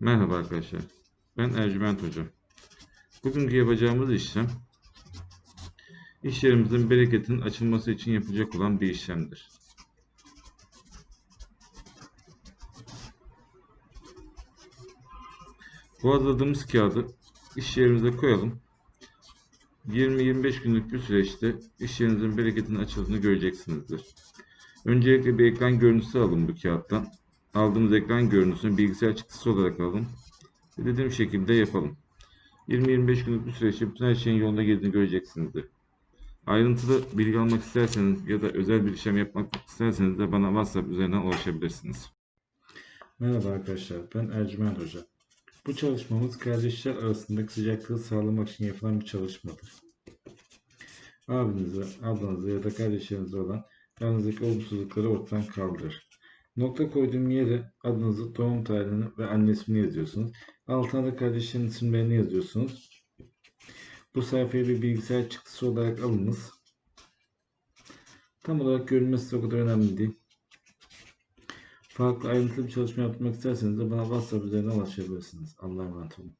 Merhaba arkadaşlar. Ben Ercüment Hoca. Bugünkü yapacağımız işlem iş yerimizin bereketinin açılması için yapılacak olan bir işlemdir. Bu hazırladığımız kağıdı iş yerimize koyalım. 20-25 günlük bir süreçte iş yerinizin bereketinin açıldığını göreceksinizdir. Öncelikle bir ekran görüntüsü alın bu kağıttan. Aldığımız ekran görüntüsünü bilgisayar çıktısı olarak alın. Ve dediğim şekilde yapalım. 20-25 günlük bir süreçte bütün her şeyin yolunda girdiğini göreceksinizdir. Ayrıntılı bilgi almak isterseniz ya da özel bir işlem yapmak isterseniz de bana WhatsApp üzerinden ulaşabilirsiniz. Merhaba arkadaşlar, ben Ercüment Hoca. Bu çalışmamız kardeşler arasındaki sıcaklığı sağlamak için yapılan bir çalışmadır. Abinize, ablanıza ya da kardeşlerinize olan aranızdaki olumsuzlukları ortadan kaldırır. Nokta koyduğum yere adınızı, doğum tarihini ve anne ismini yazıyorsunuz. Altına da kardeşlerin isimlerini yazıyorsunuz. Bu sayfayı bir bilgisayar çıktısı olarak alınız. Tam olarak görünmesi o kadar önemli değil. Farklı ayrıntılı bir çalışma yapmak isterseniz de bana WhatsApp üzerinden ulaşabilirsiniz. Allah'a emanet olun.